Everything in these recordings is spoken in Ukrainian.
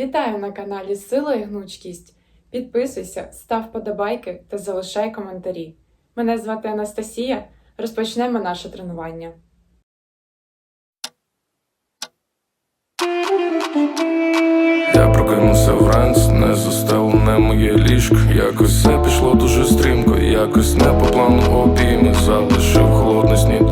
Вітаю на каналі Сила і Гнучкість. Підписуйся, став подобайки та залишай коментарі. Мене звати Анастасія. Розпочнемо наше тренування. Я прокинувся вранці, не застелене моє ліжко Якось все пішло дуже стрімко, якось не по плану обійми Залишив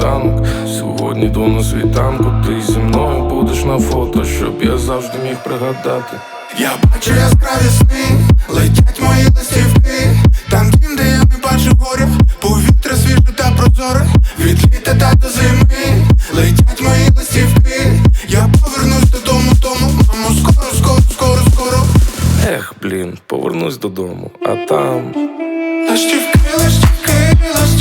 сніданок Сьогодні йду на світанку, ти зі мною будеш на фото, щоб я завжди міг пригадати. Я бачу яскраві сни, летять мої листівки. Там дім, де я не бачу горя. Повітря свіже та прозоре. Від літа та до зими Летять мої листівки. Я повернусь додому, тому Мамо, скоро, скоро, скоро, скоро. Ех, блін, повернусь додому, а там Листівки, листівки, листівки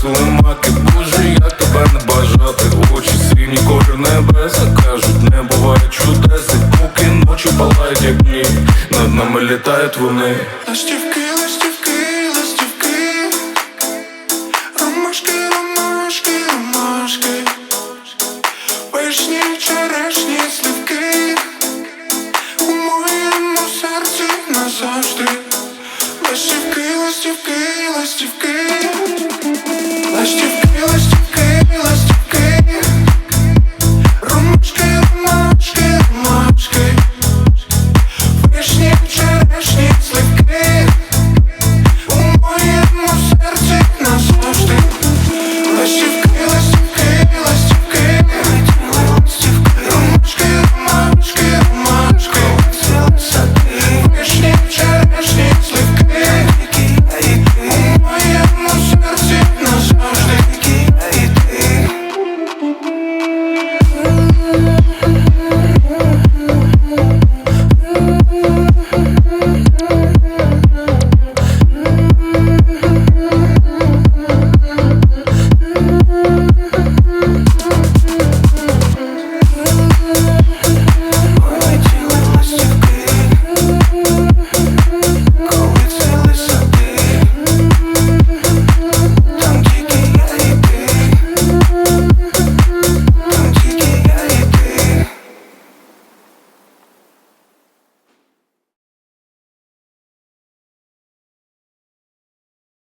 зламати Боже, я тебе не бажати Очі сині колір небеса Кажуть, не буває чудес. І поки ночі палають, як дні Над нами літають вони. Ластівки, ластівки, ластівки Ромашки, ромашки, ромашки Вишні, черешні, слівки ластівки, ластівки, ластівки, ластівки, ластівки.